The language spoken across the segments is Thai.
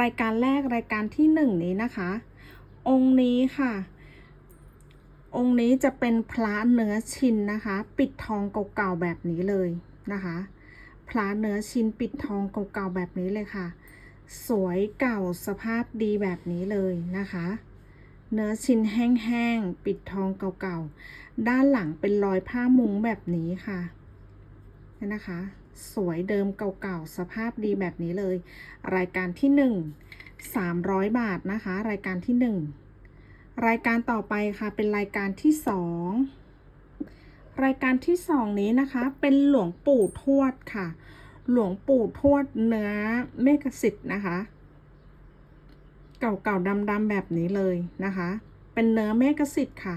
รายการแรกรายการที่หนึ่งนี้นะคะ องค์นี้ค่ะ องค์นี้จะเป็นพระเนื้อชินนะคะ ปิดทองเก่าๆแบบนี้เลยนะคะ พระเนื้อชินปิดทองเก่าๆแบบนี้เลยค่ะ สวยเก่าสภาพดีแบบนี้เลยนะคะ เนื้อชินแห้งๆปิดทองเก่าๆด้านหลังเป็นรอยผ้ามุ้งแบบนี้ค่ะนี่นะคะ สวยเดิมเก่าๆ สภาพดีแบบนี้เลย รายการที่หนึ่ง300 บาทนะคะ รายการที่หนึ่งรายการต่อไปค่ะเป็นรายการที่สองรายการที่สองนี้นะคะเป็นหลวงปู่ทวดค่ะ หลวงปู่ทวดเนื้อเมกสิทธิ์นะคะ เก่าๆดำๆแบบนี้เลยนะคะ เป็นเนื้อเมกสิทธิ์ค่ะ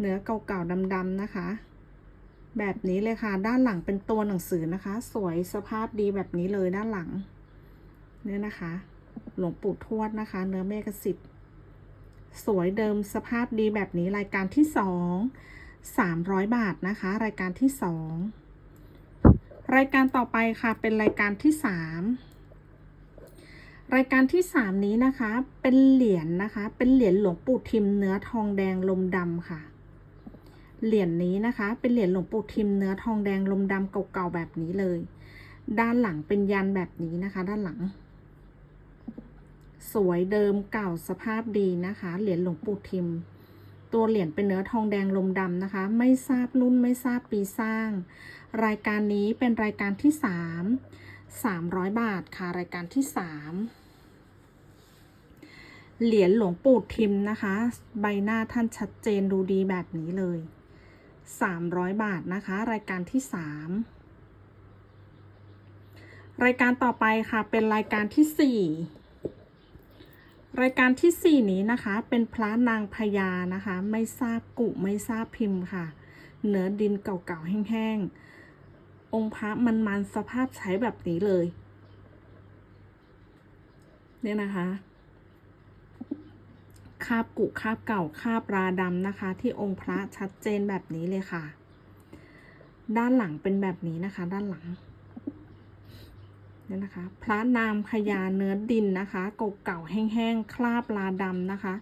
เนื้อเก่าๆดำๆนะคะ แบบนี้เลยค่ะ ด้านหลังเป็นตัวหนังสือนะคะ สวยสภาพดีแบบนี้เลยด้านหลัง เนี่ยนะคะ หลวงปู่ทวดนะคะ เนื้อเมกสิทธิ์สวยเดิมสภาพดีแบบนี้รายการที่สองสามร้อยบาทนะคะ รายการที่สองรายการต่อไปค่ะเป็นรายการที่สามรายการที่สามนี้นะคะ เป็นเหรียญนะคะ เป็นเหรียญหลวงปู่ทิมเนื้อทองแดงลมดำค่ะ เหรียญนี้นะคะ เป็นเหรียญหลวงปู่ทิมเนื้อทองแดงลมดำเก่าๆแบบนี้เลย ด้านหลังเป็นยันแบบนี้นะคะ ด้านหลัง สวยเดิมเก่าสภาพดีนะคะ เหรียญหลวงปู่ทิม ตัวเหรียญเป็นเนื้อทองแดงลมดำนะคะ ไม่ทราบรุ่นไม่ทราบปีสร้าง รายการนี้เป็นรายการที่สามสามร้อยบาทค่ะรายการที่สามเหรียญหลวงปู่ทิมนะคะ ใบหน้าท่านชัดเจนดูดีแบบนี้เลย สามร้อยบาทนะคะ รายการที่สามรายการต่อไปค่ะเป็นรายการที่สี่รายการที่ 4 นี้นะคะเป็นพระนางพญานะคะ ไม่ทราบกุไม่ทราบพิมพ์ค่ะ เนื้อดินเก่าๆแห้งๆ องค์พระมันๆสภาพใช้แบบนี้เลย เนี่ยนะคะ คาบกุคาบเก่าคาบราดำนะคะ ที่องค์พระชัดเจนแบบนี้เลยค่ะ ด้านหลังเป็นแบบนี้นะคะ ด้านหลังเนี่ยนะคะ พระนามพญาเนื้อดินนะคะเก่าแห้งๆคราบลาดำนะคะ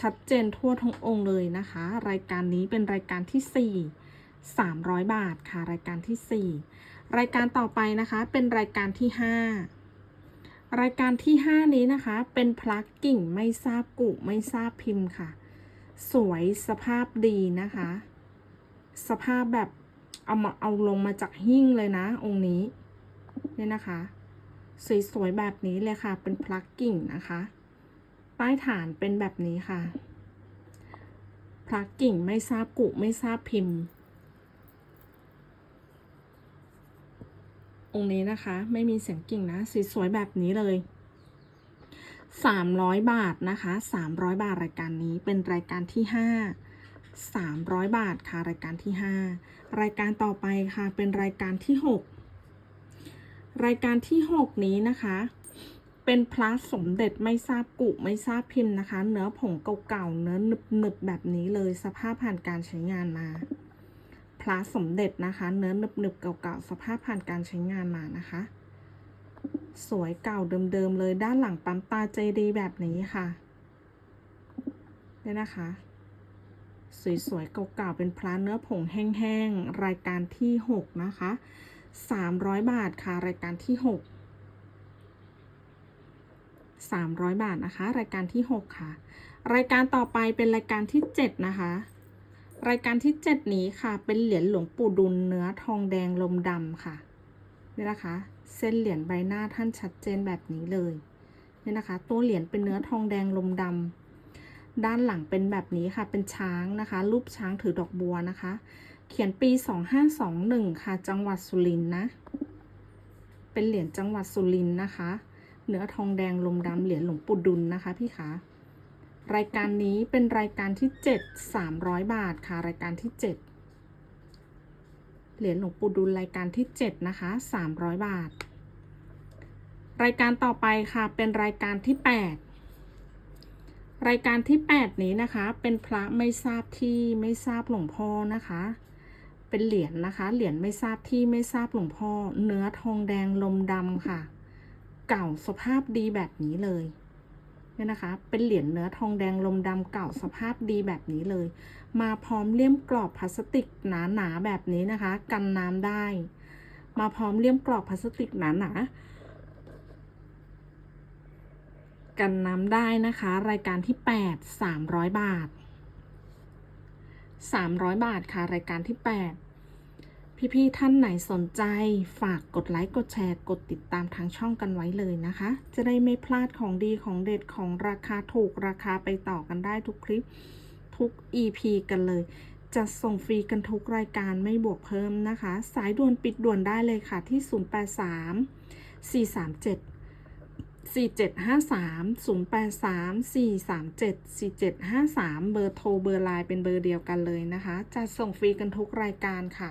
ชัดเจนทั่วทั้งองค์เลยนะคะ รายการนี้เป็นรายการที่ 4 300 บาทค่ะ รายการที่ 4 รายการต่อไปนะคะ เป็นรายการที่ 5 รายการที่ 5 นี้นะคะ เป็นพลักกิ่งไม่ทราบกุไม่ทราบพิมพ์ค่ะ สวยสภาพดีนะคะ สภาพแบบเอามาเอาลงมาจากหิ้งเลยนะ องค์นี้เนี่ยนะคะ สวยๆแบบนี้เลยค่ะ เป็นพลักกิ่งนะคะใต้ฐานเป็นแบบนี้ค่ะพลักกิ่งไม่ทราบกุไม่ทราบพิมพ์ องค์นี้นะคะ ไม่มีเสียงกิ่งนะสวยๆแบบนี้เลยสามร้อยบาทนะคะสามร้อยบาทรายการนี้เป็นรายการที่ห้าสามร้อยบาทค่ะรายการที่ห้ารายการต่อไปค่ะเป็นรายการที่หกรายการที่ 6 นี้นะคะเป็นพระสมเด็จไม่ทราบกุไม่ทราบพิมพ์นะคะ เนื้อผงเก่าๆเนื้อหนึบๆแบบนี้เลยสภาพผ่านการใช้งานมา พระสมเด็จนะคะ เนื้อหนึบๆเก่าๆสภาพผ่านการใช้งานมานะคะ สวยเก่าเดิมๆเลยด้านหลังปั๊มตาเจดีแบบนี้ค่ะเนี่ยนะคะ สวยๆเก่าๆเป็นพระเนื้อผงแห้งๆรายการที่ 6 นะคะ 300 บาทค่ะ รายการที่ 6 300 บาทนะคะ รายการที่ 6 ค่ะ รายการต่อไปเป็นรายการที่ 7 นะคะ รายการที่ 7 นี้ค่ะ เป็นเหรียญหลวงปู่ดุลเนื้อทองแดงลมดำค่ะนี่นะคะ เส้นเหรียญใบหน้าท่านชัดเจนแบบนี้เลยนี่นะคะ ตัวเหรียญเป็นเนื้อทองแดงลมดำด้านหลังเป็นแบบนี้ค่ะ เป็นช้างนะคะ รูปช้างถือดอกบัวนะคะ เขียนปี 2521 ค่ะ จังหวัดสุรินทร์นะ เป็นเหรียญจังหวัดสุรินทร์นะคะ เนื้อทองแดงลมดำเหรียญหลวงปู่ดุลนะคะพี่คะ รายการนี้เป็นรายการที่ 7 300 บาทค่ะ รายการที่ 7 เหรียญหลวงปู่ดุลรายการที่ 7 นะคะ 300 บาท รายการต่อไปค่ะเป็นรายการที่ 8 รายการที่ 8 นี้นะคะ เป็นพระไม่ทราบที่ไม่ทราบหลวงพ่อนะคะ เป็นเหรียญนะคะ เหรียญไม่ทราบที่ไม่ทราบหลวงพ่อ เนื้อทองแดงลมดำค่ะ เก่าสภาพดีแบบนี้เลย เนี่ยนะคะ เป็นเหรียญเนื้อทองแดงลมดำเก่าสภาพดีแบบนี้เลย มาพร้อมเลี่ยมกรอบพลาสติกหนาๆแบบนี้นะคะ กันน้ำได้ มาพร้อมเลี่ยมกรอบพลาสติกหนาๆกันน้ำได้นะคะ รายการที่ 8 300 บาท 300 บาทค่ะ รายการที่ 8 พี่ๆท่านไหนสนใจฝากกดไลค์กดแชร์กดติดตามทางช่องกันไว้เลยนะคะ จะได้ไม่พลาดของดีของเด็ดของราคาถูกราคาไปต่อกันได้ทุกคลิปทุก EP กันเลย จะส่งฟรีกันทุกรายการไม่บวกเพิ่มนะคะ สายด่วนปิดด่วนได้เลยค่ะที่ 083 437 4753 083 437 4753 เบอร์โทรเบอร์ไลน์เป็นเบอร์เดียวกันเลยนะคะ จะส่งฟรีกันทุกรายการค่ะ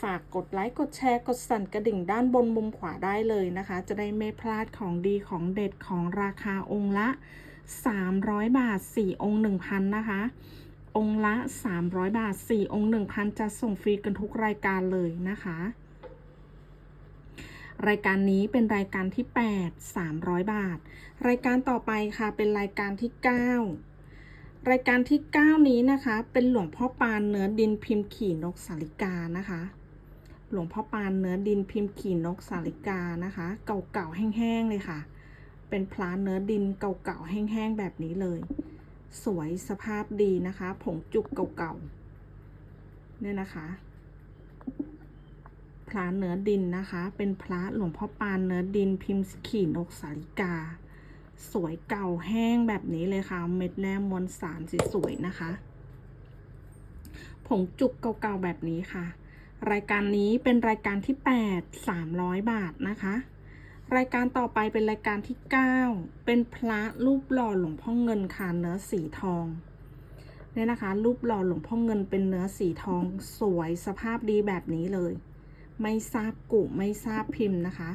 ฝากกดไลค์ กดแชร์ กดสั่นกระดิ่งด้านบนมุมขวาได้เลยนะคะ จะได้ไม่พลาดของดีของเด็ดของราคาองค์ละ 300 บาท 4 องค์ 1,000 นะคะ องค์ละ 300 บาท 4 องค์ 1,000 จะส่งฟรีกันทุกรายการเลยนะคะ รายการนี้เป็นรายการที่ 8 300 บาท รายการต่อไปค่ะเป็นรายการที่ 9รายการที่ 9 นี้นะคะ เป็นหลวงพ่อปานเนื้อดินพิมพ์ขี่นกสาลิกานะคะ หลวงพ่อปานเนื้อดินพิมพ์ขี่นกสาลิกานะคะ เก่าๆแห้งๆเลยค่ะ เป็นพลาเนื้อดินเก่าๆแห้งๆแบบนี้เลย สวยสภาพดีนะคะ ผงจุกเก่าๆเนี่ยนะคะพระเนื้อดินนะคะ เป็นพระหลวงพ่อปานเนื้อดินพิมพ์ขี่นกสาลิกา สวยเก่าแห้งแบบนี้เลยค่ะ เม็ดแนมมวลสารสวยๆนะคะ ผงจุกเก่าๆแบบนี้ค่ะ รายการนี้เป็นรายการที่ 8 300 บาทนะคะ รายการต่อไปเป็นรายการที่ 9 เป็นพระรูปหล่อหลวงพ่อเงินค่ะเนื้อสีทองเนี่ยนะคะ รูปหล่อหลวงพ่อเงินเป็นเนื้อสีทองสวยสภาพดีแบบนี้เลย ไม่ทราบกุไม่ทราบพิมพ์นะคะ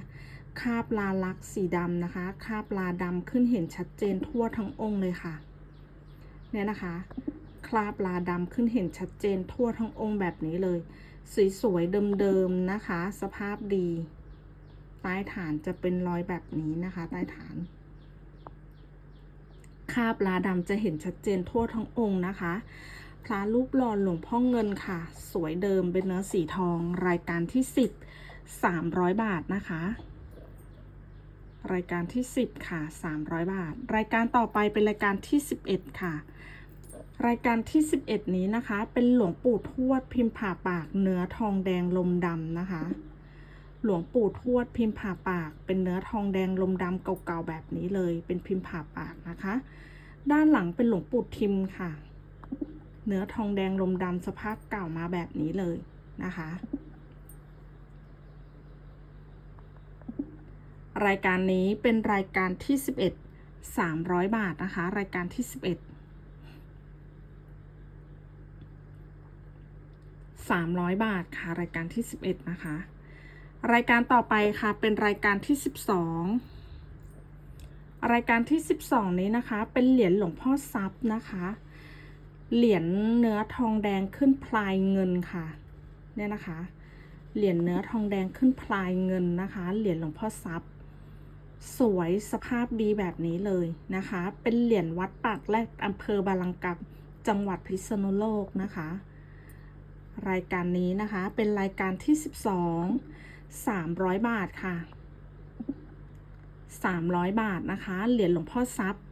คาบลาลักษ์สีดำนะคะ คาบลาดำขึ้นเห็นชัดเจนทั่วทั้งองค์เลยค่ะ เนี่ยนะคะ คราบลาดำขึ้นเห็นชัดเจนทั่วทั้งองค์แบบนี้เลย สวยๆเดิมๆนะคะ สภาพดี ใต้ฐานจะเป็นรอยแบบนี้นะคะ ใต้ฐาน คาบลาดำจะเห็นชัดเจนทั่วทั้งองค์นะคะ พระรูปหล่อหลวงพ่อเงินค่ะ สวยเดิมเป็นเนื้อสีทอง รายการที่ 10 300 บาทนะคะ รายการที่ 10 ค่ะ 300 บาท รายการต่อไปเป็นรายการที่ 11 ค่ะ รายการที่ 11 นี้นะคะ เป็นหลวงปู่ทวดพิมพ์ผ่าปากเนื้อทองแดงลมดำนะคะ หลวงปู่ทวดพิมพ์ผ่าปาก เป็นเนื้อทองแดงลมดำเก่าๆแบบนี้เลย เป็นพิมพ์ผ่าปากนะคะ ด้านหลังเป็นหลวงปู่ทิมค่ะ เนื้อทองแดงลมดำสภาพเก่ามาแบบนี้เลยนะคะ รายการนี้เป็นรายการที่ 11 300 บาทนะคะ รายการที่ 11 300 บาทค่ะ รายการที่ 11 นะคะ รายการต่อไปค่ะเป็นรายการที่ 12 รายการที่ 12 นี้นะคะ เป็นเหรียญหลวงพ่อทรัพย์นะคะ เหรียญเนื้อทองแดงขึ้นพลายเงินค่ะเนี่ยนะคะ เหรียญเนื้อทองแดงขึ้นพลายเงินนะคะ เหรียญหลวงพ่อทรัพย์สวยสภาพดีแบบนี้เลยนะคะ เป็นเหรียญวัดปากแรกอำเภอบาลังกับจังหวัดพิษณุโลกนะคะ รายการนี้นะคะเป็นรายการที่ 12 300 บาทค่ะ 300 บาทนะคะ เหรียญหลวงพ่อทรัพย์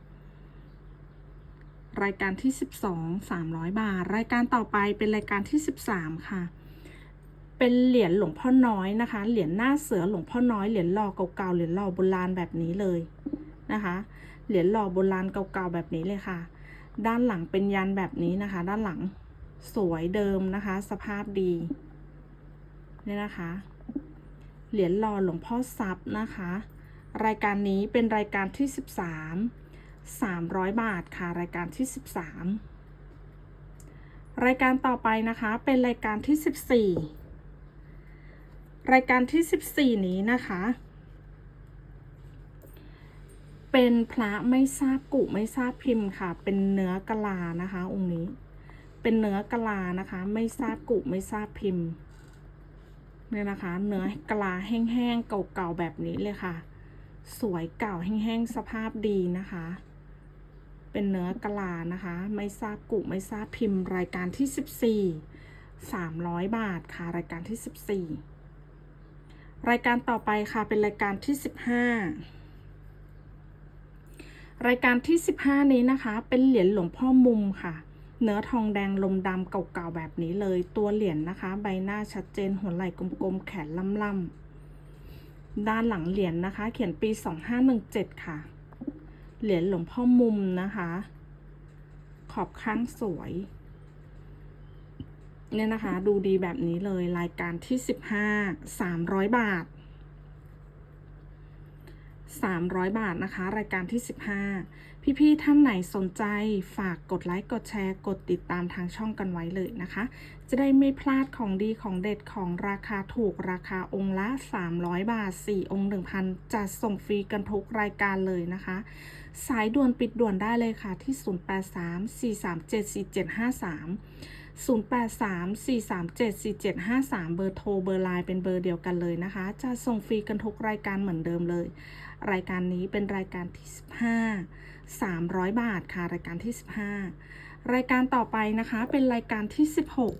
รายการที่ 12 300 บาท รายการต่อไปเป็นรายการที่ 13 ค่ะ เป็นเหรียญหลวงพ่อน้อยนะคะ เหรียญหน้าเสือหลวงพ่อน้อย เหรียญหล่อเก่าๆ เหรียญหล่อโบราณแบบนี้เลยนะคะ เหรียญหล่อโบราณเก่าๆแบบนี้เลยค่ะ ด้านหลังเป็นยันแบบนี้นะคะ ด้านหลัง สวยเดิมนะคะ สภาพดีเนี่ยนะคะ เหรียญหล่อหลวงพ่อทรัพย์นะคะ รายการนี้เป็นรายการที่ 13 300 บาทค่ะ รายการที่ 13 รายการต่อไปนะคะ เป็นรายการที่ 14 รายการที่ 14 นี้นะคะเป็นพระไม่ทราบกุไม่ทราบพิมพ์ค่ะ เป็นเนื้อกะลานะคะ องค์นี้ เป็นเนื้อกะลานะคะ ไม่ทราบกุไม่ทราบพิมพ์เนี่ยนะคะ เนื้อกะลาแห้งๆเก่าๆแบบนี้เลยค่ะ สวยเก่าแห้งๆสภาพดีนะคะ เป็นเนื้อกะลานะคะ ไม่ทราบกุไม่ทราบพิมพ์ รายการที่ 14 300 บาทค่ะ รายการที่ 14 รายการต่อไปค่ะเป็นรายการที่ 15รายการที่ 15 นี้นะคะ เป็นเหรียญหลวงพ่อมุมค่ะ เนื้อทองแดงลมดำเก่าๆแบบนี้เลย ตัวเหรียญนะคะ ใบหน้าชัดเจนหัวไหล่กลมๆ แขนล่ำๆ ด้านหลังเหรียญนะคะ เขียนปี 2517 ค่ะ เหรียญหลวงพ่อมุมนะคะ ขอบข้างสวย เนี่ยนะคะ ดูดีแบบนี้เลยรายการที่ 15 300 บาท 300 บาทนะคะ รายการที่ 15 พี่ๆท่านไหนสนใจฝากกดไลค์กดแชร์ กดติดตามทางช่องกันไว้เลยนะคะ จะได้ไม่พลาดของดีของเด็ดของราคาถูกราคาองค์ละ 300 บาท 4 องค์ 1,000 จะส่งฟรีกันทุกรายการเลยนะคะ สายด่วนปิดด่วนได้เลยค่ะที่ 0834374753 0834374753 เบอร์โทรเบอร์ไลน์เป็นเบอร์เดียวกันเลยนะคะ จะส่งฟรีกันทุกรายการเหมือนเดิมเลย รายการนี้เป็นรายการที่ 15 300 บาทค่ะ รายการที่ 15 รายการต่อไปนะคะเป็นรายการที่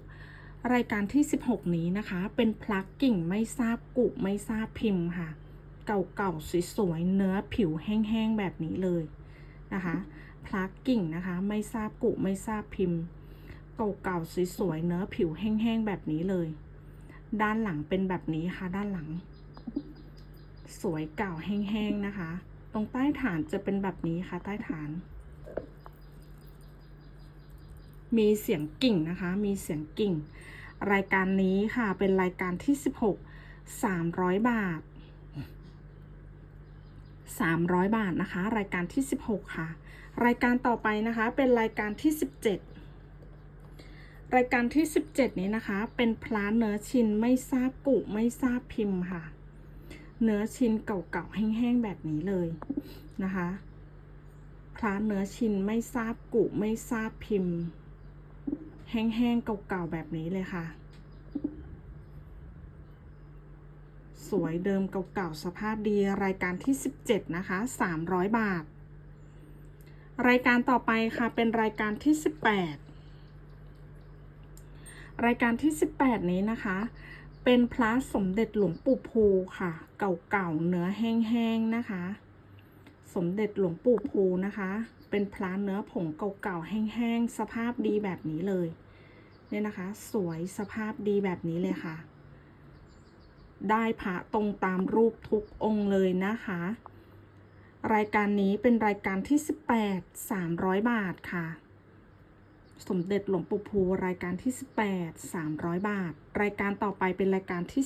16 รายการที่ 16 นี้นะคะ เป็นพลักกิ่งไม่ทราบกุไม่ทราบพิมพ์ค่ะ เก่าๆสวยๆเนื้อผิวแห้งๆแบบนี้เลยนะคะพลักกิ่งนะคะไม่ทราบกุไม่ทราบพิมพ์ เก่าๆสวยๆเนื้อผิวแห้งๆแบบนี้เลย ด้านหลังเป็นแบบนี้ค่ะด้านหลัง สวยเก่าแห้งๆนะคะ ตรงใต้ฐานจะเป็นแบบนี้ค่ะ ใต้ฐาน มีเสียงกิ่งนะคะ มีเสียงกิ่ง รายการนี้ค่ะ เป็นรายการที่ 16 300 บาท 300 บาทนะคะ รายการที่ 16 ค่ะ รายการต่อไปนะคะ เป็นรายการที่ 17รายการที่ 17 นี้นะคะ เป็นพลาเนื้อชินไม่ทราบกุไม่ทราบพิมพ์ค่ะ เนื้อชิ้นเก่าๆแห้งๆแบบนี้เลยนะคะพลาเนื้อชิ้นไม่ทราบกุไม่ทราบพิมพ์ แห้งๆเก่าๆแบบนี้เลยค่ะ สวยเดิมเก่าๆสภาพดีรายการที่ 17 นะคะ 300 บาท รายการต่อไปค่ะเป็นรายการที่ 18 รายการที่ 18 นี้นะคะ เป็นพระสมเด็จหลวงปู่ภูค่ะ เก่าๆเนื้อแห้งๆนะคะ สมเด็จหลวงปู่ภูนะคะ เป็นพระเนื้อผงเก่าๆแห้งๆสภาพดีแบบนี้เลยเนี่ยนะคะ สวยสภาพดีแบบนี้เลยค่ะ ได้พระตรงตามรูปทุกองค์เลยนะคะ รายการนี้เป็นรายการที่ 18 300 บาทค่ะ สมเด็จหลวงปู่ภูรายการที่ 18 300 บาท รายการต่อไปเป็นรายการที่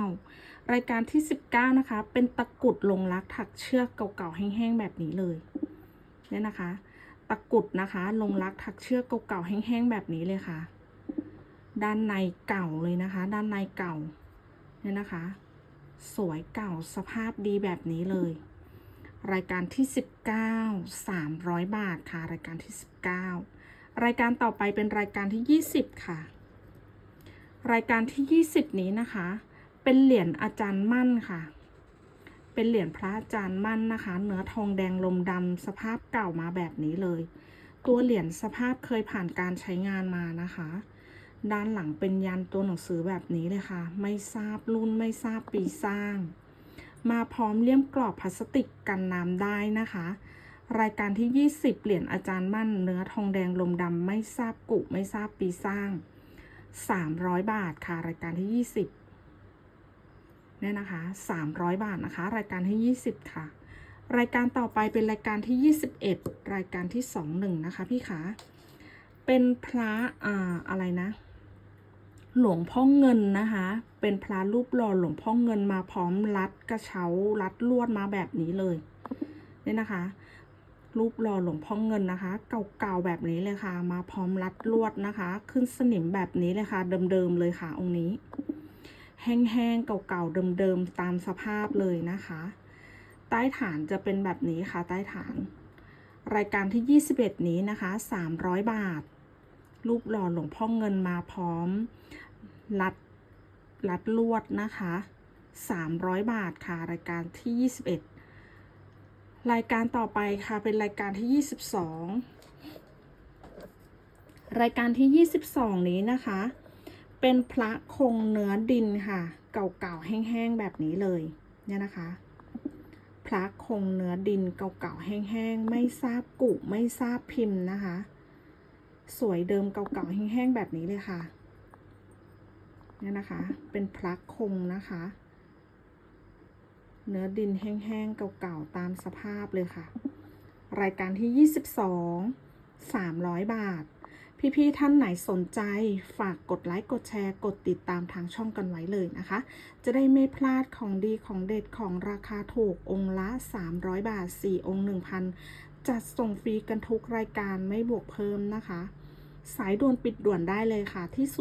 19 รายการที่ 19 นะคะ เป็นตะกรุดลงรักถักเชือกเก่าๆแห้งๆแบบนี้เลยเนี่ยนะคะ ตะกรุดนะคะ ลงรักถักเชือกเก่าๆแห้งๆแบบนี้เลยค่ะ ด้านในเก่าเลยนะคะ ด้านในเก่าเนี่ยนะคะ สวยเก่าสภาพดีแบบนี้เลย รายการที่ 19 300 บาทค่ะ รายการที่ 19 รายการต่อไปเป็นรายการที่ 20 ค่ะ รายการที่ 20 นี้นะคะ เป็นเหรียญอาจารย์มั่นค่ะ เป็นเหรียญพระอาจารย์มั่นนะคะ เนื้อทองแดงลมดำสภาพเก่ามาแบบนี้เลย ตัวเหรียญสภาพเคยผ่านการใช้งานมานะคะ ด้านหลังเป็นยันตัวหนังสือแบบนี้เลยค่ะ ไม่ทราบรุ่นไม่ทราบปีสร้าง มาพร้อมเลี่ยมกรอบพลาสติกกันน้ำได้นะคะ รายการที่ 20 เหรียญอาจารย์มั่น เนื้อทองแดงลมดำไม่ทราบกุไม่ทราบปีสร้าง 300 บาทค่ะ รายการที่ 20เนี่ยนะคะ 300 บาทนะคะ รายการที่ 20 ค่ะ รายการต่อไปเป็นรายการที่ 21 รายการที่ 21 นะคะพี่คะเป็นพระอ่าอะไรนะหลวงพ่อเงินนะคะ เป็นพระรูปหล่อหลวงพ่อเงินมาพร้อมรัดกระเช้ารัดลวดมาแบบนี้เลย เนี่ยนะคะ รูปหล่อหลวงพ่อเงินนะคะ เก่าๆแบบนี้เลยค่ะ มาพร้อมรัดลวดนะคะ ขึ้นสนิมแบบนี้เลยค่ะ เดิมๆเลยค่ะ องค์นี้ แห้งๆเก่าๆเดิมๆตามสภาพเลยนะคะ ใต้ฐานจะเป็นแบบนี้ค่ะ ใต้ฐาน รายการที่ 21 นี้นะคะ 300 บาท รูปหล่อหลวงพ่อเงินมาพร้อมรัดรัดลวดนะคะ 300 บาทค่ะ รายการที่ 21 รายการต่อไปค่ะเป็นรายการที่ 22 รายการที่ 22 นี้นะคะ เป็นพระคงเนื้อดินค่ะ เก่าๆแห้งๆแบบนี้เลยเนี่ยนะคะ พระคงเนื้อดินเก่าๆแห้งๆไม่ทราบกุไม่ทราบพิมพ์นะคะ สวยเดิมเก่าๆแห้งๆแบบนี้เลยค่ะเนี่ยนะคะ เป็นพระคงนะคะ เนื้อดินแห้งๆเก่าๆตามสภาพเลยค่ะ รายการที่ 22 300 บาท พี่ๆท่านไหนสนใจฝากกดไลค์กดแชร์กดติดตามทางช่องกันไว้เลยนะคะ จะได้ไม่พลาดของดีของเด็ดของราคาถูกองค์ละ 300 บาท 4 องค์ 1,000 จัดส่งฟรีกันทุกรายการไม่บวกเพิ่มนะคะสายด่วนปิดด่วนได้เลยค่ะที่ 083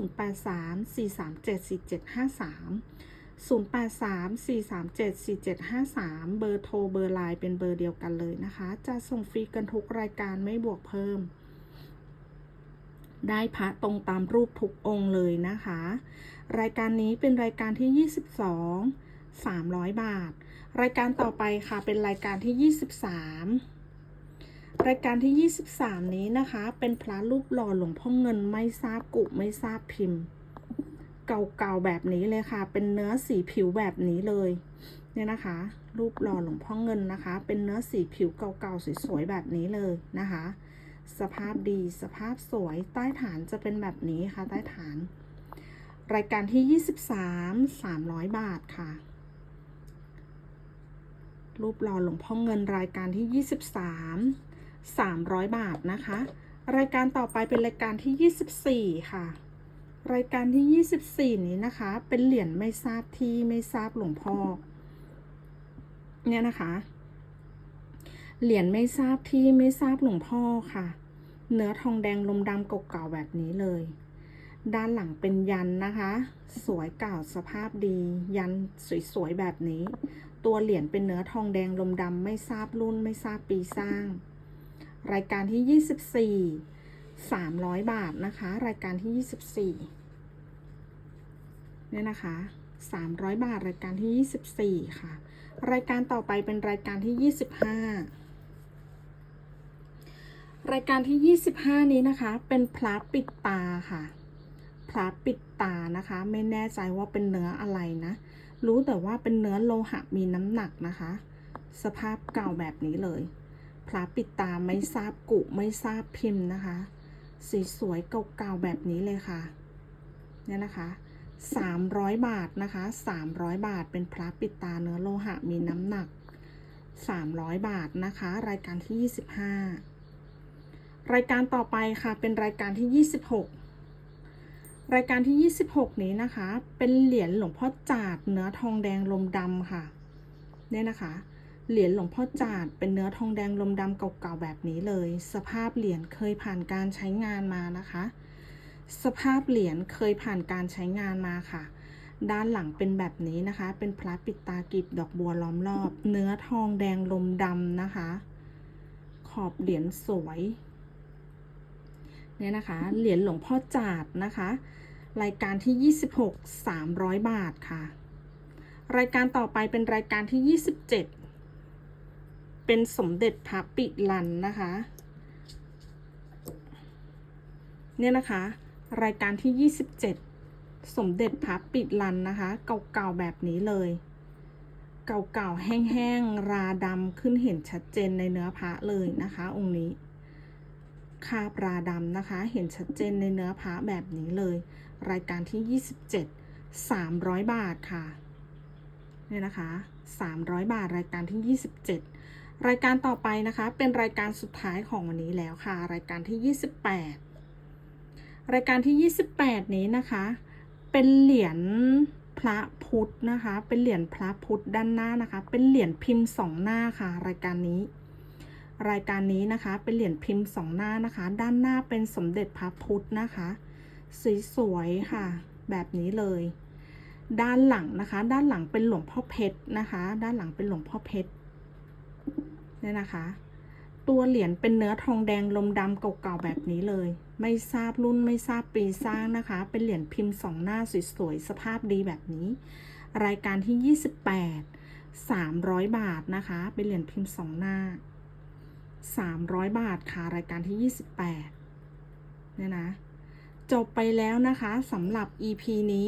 437 4753 0834374753 เบอร์โทรเบอร์ไลน์เป็นเบอร์เดียวกันเลยนะคะ จะส่งฟรีกันทุกรายการไม่บวกเพิ่ม ได้พระตรงตามรูปทุกองค์เลยนะคะ รายการนี้เป็นรายการที่ 22 300 บาท รายการต่อไปค่ะเป็นรายการที่ 23 รายการที่ 23 นี้นะคะ เป็นพระรูปหล่อหลวงพ่อเงินไม่ทราบกุไม่ทราบพิมพ์ เก่าๆแบบนี้เลยค่ะ เป็นเนื้อสีผิวแบบนี้เลยเนี่ยนะคะ รูปหล่อหลวงพ่อเงินนะคะ เป็นเนื้อสีผิวเก่าๆสวยๆแบบนี้เลยนะคะ สภาพดีสภาพสวยใต้ฐานจะเป็นแบบนี้ค่ะ ใต้ฐาน รายการที่ 23 300 บาทค่ะ รูปหล่อหลวงพ่อเงินรายการที่ 23 300 บาทนะคะ รายการต่อไปเป็นรายการที่ 24 ค่ะ รายการที่ 24 นี้นะคะ เป็นเหรียญไม่ทราบที่ไม่ทราบหลวงพ่อ เนี่ยนะคะ เหรียญไม่ทราบที่ไม่ทราบหลวงพ่อค่ะ เนื้อทองแดงลมดำเก่าๆแบบนี้เลย ด้านหลังเป็นยันนะคะ สวยเก่าสภาพดี ยันสวยๆแบบนี้ ตัวเหรียญเป็นเนื้อทองแดงลมดำไม่ทราบรุ่นไม่ทราบปีสร้าง รายการที่ 24 300 บาทนะคะ รายการที่ 24 เนี่ยนะคะ 300 บาทรายการที่ 24 ค่ะ รายการต่อไปเป็นรายการที่ 25 รายการที่ 25 นี้นะคะ เป็นพระปิดตาค่ะพระปิดตานะคะ ไม่แน่ใจว่าเป็นเนื้ออะไรนะ รู้แต่ว่าเป็นเนื้อโลหะมีน้ำหนักนะคะ สภาพเก่าแบบนี้เลยพระปิดตาไม่ทราบกุไม่ทราบพิมพ์นะคะ สีสวยเก่าๆแบบนี้เลยค่ะเนี่ยนะคะ 300 บาทนะคะ 300 บาทเป็นพระปิดตาเนื้อโลหะมีน้ำหนัก 300 บาทนะคะ รายการที่ 25 รายการต่อไปค่ะเป็นรายการที่ 26 รายการที่ 26 นี้นะคะ เป็นเหรียญหลวงพ่อจาดเนื้อทองแดงลมดำค่ะเนี่ยนะคะ เหรียญหลวงพ่อจาดเป็นเนื้อทองแดงลมดำเก่าๆแบบนี้เลย สภาพเหรียญเคยผ่านการใช้งานมานะคะ สภาพเหรียญเคยผ่านการใช้งานมาค่ะ ด้านหลังเป็นแบบนี้นะคะ เป็นพระปิดตากีบดอกบัวล้อมรอบ เนื้อทองแดงลมดำนะคะ ขอบเหรียญสวยเนี่ยนะคะ เหรียญหลวงพ่อจาดนะคะ รายการที่ 26 300 บาทค่ะ รายการต่อไปเป็นรายการที่ 27 เป็นสมเด็จพระปิลันนะคะ เนี่ยนะคะ รายการที่ 27 สมเด็จพระปิดลันนะคะ เก่าๆแบบนี้เลย เก่าๆแห้งๆ ราดำขึ้นเห็นชัดเจนในเนื้อพระเลยนะคะ องค์นี้คาบราดำนะคะ เห็นชัดเจนในเนื้อพระแบบนี้เลย รายการที่ 27 300 บาทค่ะเนี่ยนะคะ 300 บาทรายการที่ 27 รายการต่อไปนะคะ เป็นรายการสุดท้ายของวันนี้แล้วค่ะ รายการที่ 28 รายการที่ 28 นี้นะคะ เป็นเหรียญพระพุทธนะคะ เป็นเหรียญพระพุทธด้านหน้านะคะ เป็นเหรียญพิมพ์สองหน้าค่ะ รายการนี้ รายการนี้นะคะ เป็นเหรียญพิมพ์สองหน้านะคะ ด้านหน้าเป็นสมเด็จพระพุทธนะคะสสวยๆค่ะ แบบนี้เลย ด้านหลังนะคะ ด้านหลังเป็นหลวงพ่อเพชรนะคะ ด้านหลังเป็นหลวงพ่อเพชรเนี่ยนะคะ ตัวเหรียญเป็นเนื้อทองแดงลมดำเก่าๆแบบนี้เลย ไม่ทราบรุ่นไม่ทราบปีสร้างนะคะ เป็นเหรียญพิมพ์สองหน้าสวยๆสภาพดีแบบนี้ รายการที่ 28 300 บาทนะคะ เป็นเหรียญพิมพ์สองหน้า 300 บาทค่ะรายการที่ 28เนี่ยนะจบไปแล้วนะคะสำหรับ EP นี้